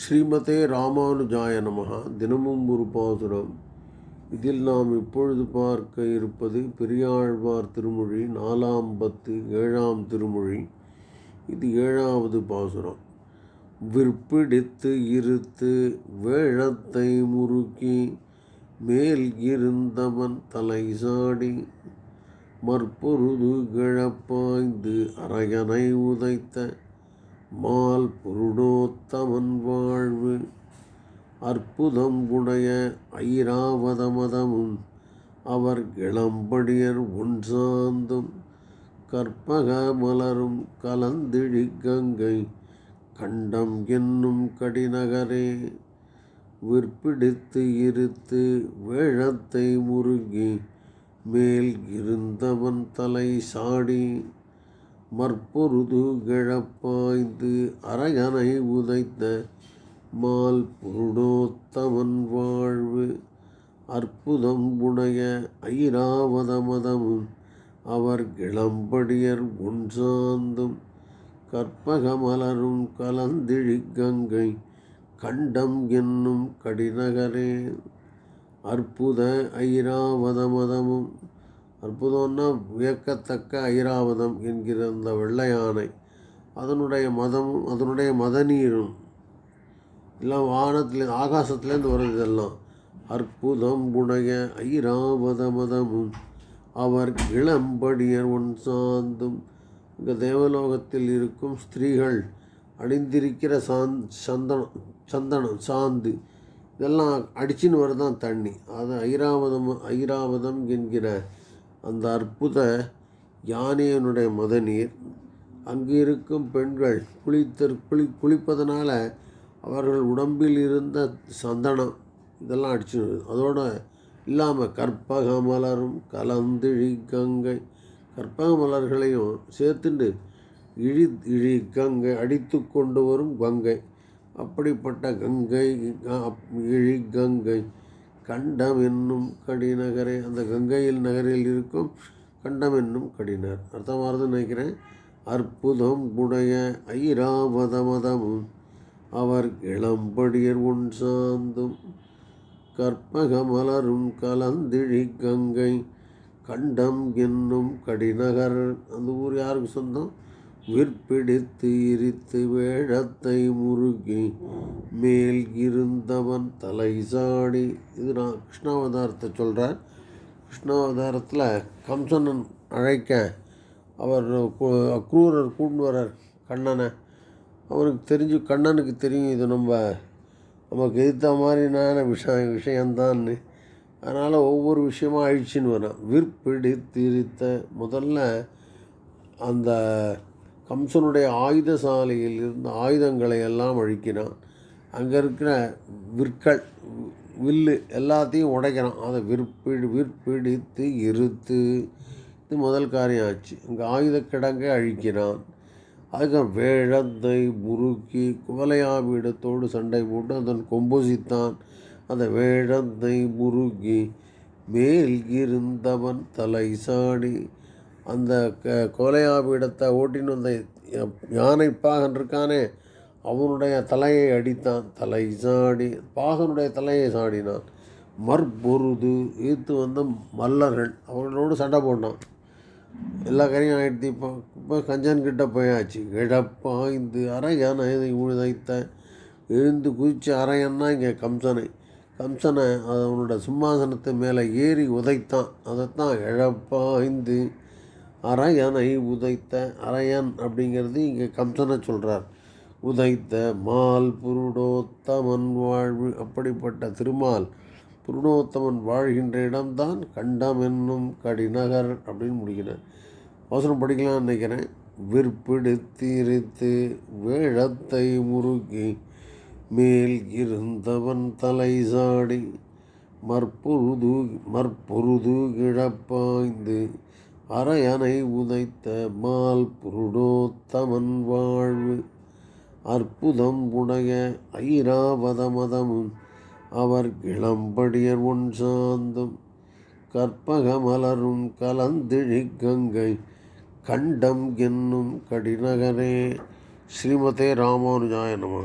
ஸ்ரீமதே ராமானுஜாய நமகா தினமும் ஒரு பாசுரம். இதில் நாம் இப்பொழுது பார்க்க இருப்பது பெரியாழ்வார் திருமொழி நாலாம் பத்து ஏழாம் திருமொழி. இது ஏழாவது பாசுரம். விற்பிடித்து இருத்து வேழத்தை முறுக்கி மேல் இருந்தவன் தலை சாடி மற்பொருது கிழப்பாய்ந்து அரையனை உதைத்த மால் புருடோத்தமன் வாழ்வு. அற்புதம் உடைய ஐராவதமதமும் அவர் இளம்படியர் ஒன்றாந்தும் கற்பக மலரும் கலந்திழி கங்கை கண்டம் என்னும் கடிநகரே. விற்பிடித்து இருத்து வேழத்தை முருகி மேல் இருந்தவன் தலை சாடி மற்பொருது கிழப்பாய்ந்து அரையனை உதைத்த மால் புருடோத்தமன் வாழ்வு. அற்புதம் உடைய ஐராவதமதமும் அவர் கிளம்படியர் ஒன்சாந்தும் கற்பகமலரும் கலந்திழி கங்கை கண்டம் என்னும் கடிநகரே. அற்புத ஐராவதமதமும் அற்புதம்னா வியக்கத்தக்க ஐராவதம் என்கிற அந்த வெள்ளை யானை அதனுடைய மதமும் அதனுடைய மத நீரும் எல்லாம் வானத்தில் ஆகாசத்துலேருந்து வருது இதெல்லாம். அற்புதம் உடைய ஐராவதமதமும் அவர் இளம்படியர் ஒன் சாந்தும். இங்கே தேவலோகத்தில் இருக்கும் ஸ்திரீகள் அணிந்திருக்கிற சாந் சந்தனம் சந்தனம் சாந்து. இதெல்லாம் அடிச்சின்னு வரதான் தண்ணி. அது ஐராவதம் ஐராவதம் என்கிற அந்த அற்புத யானையனுடைய மதநீர். அங்கு இருக்கும் பெண்கள் குளித்தற் குளி குளிப்பதனால் அவர்கள் உடம்பில் இருந்த சந்தனம் இதெல்லாம் அடிச்சு அதோடு இல்லாமல் கற்பக மலரும் கலந்திழி கங்கை கற்பக மலர்களையும் சேர்த்துண்டு இழி இழி கங்கை அடித்து கொண்டு வரும் கங்கை. அப்படிப்பட்ட கங்கை இழி கங்கை கண்டம் என்னும் கடிநகரே அந்த கங்கையில் நகரில் இருக்கும் கண்டம் என்னும் கடினர். அர்த்தமானதுன்னு நினைக்கிறேன். அற்புதம் உடைய ஐராவதமதமும் அவர் இளம்படியர் உன் சாந்தும் கற்பக மலரும் கலந்திழி கங்கை கண்டம் என்னும் கடிநகர். அந்த ஊர் யாருக்கு சொந்தம்? விற்பிடித்து இரித்து வேழத்தை முருகி மேல் இருந்தவன் தலை சாடி. இது நான் கிருஷ்ணாவதாரத்தை சொல்கிறேன் கிருஷ்ணாவதாரத்தில் கம்சனன் அழைக்க அவர் அக்ரூரர் கூண்டு வரார் கண்ணனை. அவனுக்கு தெரிஞ்சு கண்ணனுக்கு தெரியும் இது நம்ம நமக்கு எதிர்த்த மாதிரினான விஷயம் விஷயந்தான்னு அதனால் ஒவ்வொரு விஷயமாக அழிச்சின்னு வரான் விற்பிடித்திருத்த முதல்ல அந்த கம்சனுடைய ஆயுதசாலையில் இருந்து இருந்த ஆயுதங்களை எல்லாம் அழிக்கிறான். அங்கே இருக்கிற விற்கள் வில்லு எல்லாத்தையும் உடைக்கிறான். அதை விற்பிடி விற்பிடித்து இருத்து இது முதல் காரியம் ஆச்சு. அங்கே ஆயுத கிடங்கை அழிக்கிறான். அதுக்கு வேழத்தை முறுக்கி குவலையாவிடத்தோடு சண்டை போட்டு அதன் கொம்புசித்தான். அந்த வேழத்தை முறுக்கி மேல் இருந்தவன் தலை சாடி அந்த க கோலையாபீடத்தை ஓட்டின்னு வந்த யானை பாகன் இருக்கானே அவனுடைய தலையை அடித்தான். தலை சாடி பாகனுடைய தலையை சாடினான். மற்பொருது ஈத்து வந்த மல்லர்கள் அவர்களோடு சண்டை போட்டான். எல்லா கரையும் ஆயிடுத்து இப்போ இப்போ கஞ்சன் கிட்ட போயாச்சு. கிடப்பாய்ந்து அரையானை உழுதைத்த எழுந்து குதிச்சு அரையன்னா இங்கே கம்சனை. கம்சனை அவனோட சிம்மாசனத்து மேலே ஏறி உதைத்தான். அதைத்தான் இழப்பாய்ந்து அரையனை உதைத்த அரையன் அப்படிங்கிறது இங்கே கம்சனை சொல்கிறார் உதைத்த மால் புருடோத்தமன் வாழ்வு அப்படிப்பட்ட திருமால் புருடோத்தமன் வாழ்கின்ற இடம்தான் கண்டம் என்னும் கடிநகர் அப்படின்னு முடிக்கிறேன் அவசரம் படிக்கலாம்னு நினைக்கிறேன். விற்பிடித்திருத்து வேழத்தை முறுக்கி மேல் இருந்தவன் தலை சாடி மற்பொருது மற்பொருது கிழப்பாய்ந்து அரையனை உதைத்த மால் புருடோத்தமன் வாழ்வு. அற்புதம் உடைய ஐராவதமதமும் அவர் இளம்படியர் ஒன் சாந்தும். கற்பக மலரும் கலந்திழி கங்கை கண்டம் என்னும் கடிநகரே. ஸ்ரீமதே ராமானுஜாயனம